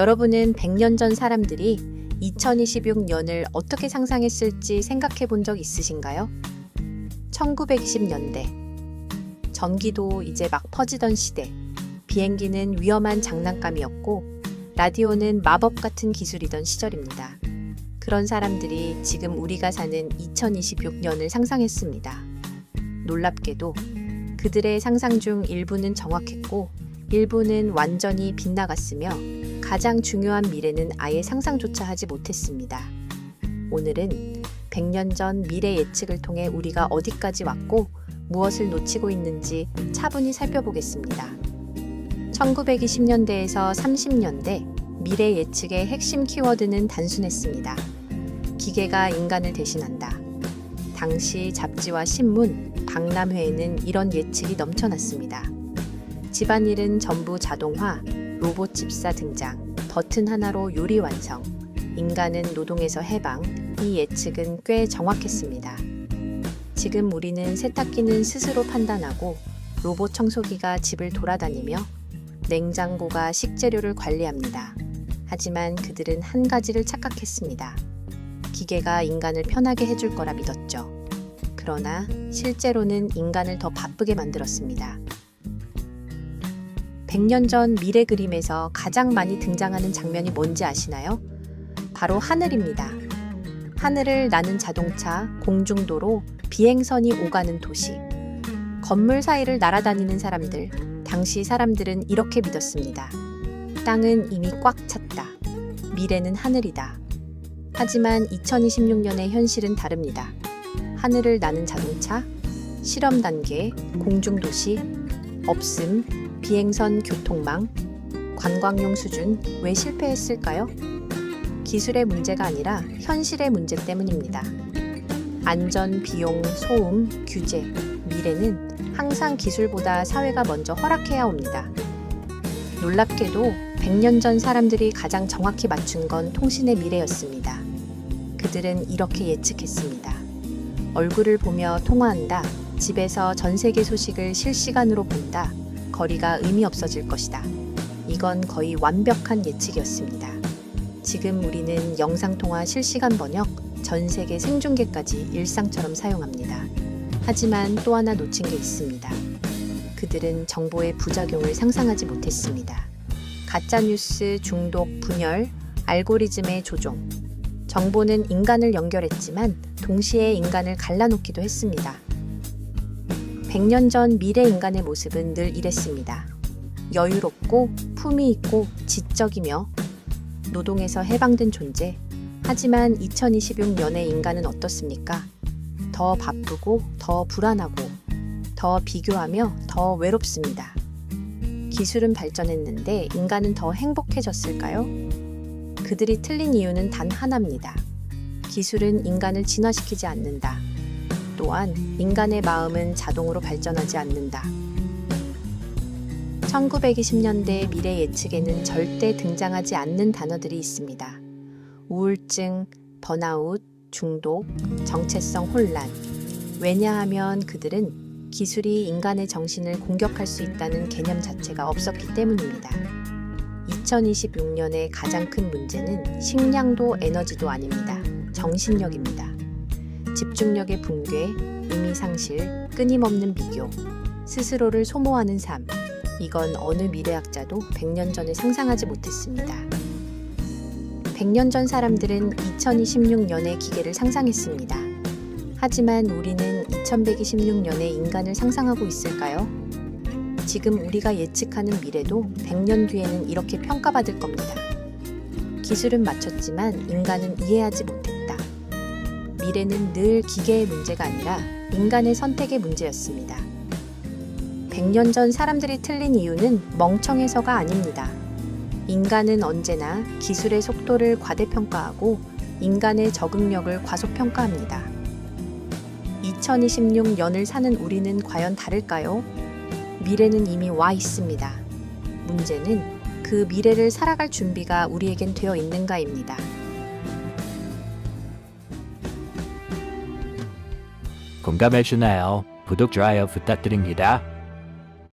여러분은 100년 전 사람들이 2026년을 어떻게 상상했을지 생각해 본 적 있으신가요? 1920년대. 전기도 이제 막 퍼지던 시대. 비행기는 위험한 장난감이었고, 라디오는 마법 같은 기술이던 시절입니다. 그런 사람들이 지금 우리가 사는 2026년을 상상했습니다. 놀랍게도 그들의 상상 중 일부는 정확했고, 일부는 완전히 빗나갔으며, 가장 중요한 미래는 아예 상상조차 하지 못했습니다. 오늘은 100년 전 미래 예측을 통해 우리가 어디까지 왔고 무엇을 놓치고 있는지 차분히 살펴보겠습니다. 1920년대에서 30년대 미래 예측의 핵심 키워드는 단순했습니다. 기계가 인간을 대신한다. 당시 잡지와 신문, 박람회에는 이런 예측이 넘쳐났습니다. 집안일은 전부 자동화, 로봇 집사 등장, 버튼 하나로 요리 완성, 인간은 노동에서 해방, 이 예측은 꽤 정확했습니다. 지금 우리는 세탁기는 스스로 판단하고 로봇 청소기가 집을 돌아다니며 냉장고가 식재료를 관리합니다. 하지만 그들은 한 가지를 착각했습니다. 기계가 인간을 편하게 해줄 거라 믿었죠. 그러나 실제로는 인간을 더 바쁘게 만들었습니다. 100년 전 미래 그림에서 가장 많이 등장하는 장면이 뭔지 아시나요? 바로 하늘입니다. 하늘을 나는 자동차, 공중도로, 비행선이 오가는 도시. 건물 사이를 날아다니는 사람들. 당시 사람들은 이렇게 믿었습니다. 땅은 이미 꽉 찼다. 미래는 하늘이다. 하지만 2026년의 현실은 다릅니다. 하늘을 나는 자동차, 실험 단계, 공중도시, 없음, 비행선 교통망, 관광용 수준 왜 실패했을까요? 기술의 문제가 아니라 현실의 문제 때문입니다. 안전, 비용, 소음, 규제, 미래는 항상 기술보다 사회가 먼저 허락해야 옵니다. 놀랍게도 100년 전 사람들이 가장 정확히 맞춘 건 통신의 미래였습니다. 그들은 이렇게 예측했습니다. 얼굴을 보며 통화한다. 집에서 전 세계 소식을 실시간으로 본다. 거리가 의미 없어질 것이다. 이건 거의 완벽한 예측이었습니다. 지금 우리는 영상통화 실시간 번역, 전 세계 생중계까지 일상처럼 사용합니다. 하지만 또 하나 놓친 게 있습니다. 그들은 정보의 부작용을 상상하지 못했습니다. 가짜뉴스, 중독, 분열, 알고리즘의 조종. 정보는 인간을 연결했지만 동시에 인간을 갈라놓기도 했습니다. 100년 전 미래 인간의 모습은 늘 이랬습니다. 여유롭고 품위 있고 지적이며 노동에서 해방된 존재. 하지만 2026년의 인간은 어떻습니까? 더 바쁘고 더 불안하고 더 비교하며 더 외롭습니다. 기술은 발전했는데 인간은 더 행복해졌을까요? 그들이 틀린 이유는 단 하나입니다. 기술은 인간을 진화시키지 않는다. 또한 인간의 마음은 자동으로 발전하지 않는다. 1920년대 미래 예측에는 절대 등장하지 않는 단어들이 있습니다. 우울증, 번아웃, 중독, 정체성 혼란. 왜냐하면 그들은 기술이 인간의 정신을 공격할 수 있다는 개념 자체가 없었기 때문입니다. 2026년의 가장 큰 문제는 식량도 에너지도 아닙니다. 정신력입니다. 집중력의 붕괴, 의미 상실, 끊임없는 비교, 스스로를 소모하는 삶. 이건 어느 미래학자도 100년 전에 상상하지 못했습니다. 100년 전 사람들은 2026년의 기계를 상상했습니다. 하지만 우리는 2126년의 인간을 상상하고 있을까요? 지금 우리가 예측하는 미래도 100년 뒤에는 이렇게 평가받을 겁니다. 기술은 맞췄지만 인간은 이해하지 못했다. 미래는 늘 기계의 문제가 아니라 인간의 선택의 문제였습니다. 100년 전 사람들이 틀린 이유는 멍청해서가 아닙니다. 인간은 언제나 기술의 속도를 과대평가하고 인간의 적응력을 과소평가합니다. 2026년을 사는 우리는 과연 다를까요? 미래는 이미 와 있습니다. 문제는 그 미래를 살아갈 준비가 우리에겐 되어 있는가입니다. 공감해 주나요? 구독, 좋아요 부탁드립니다.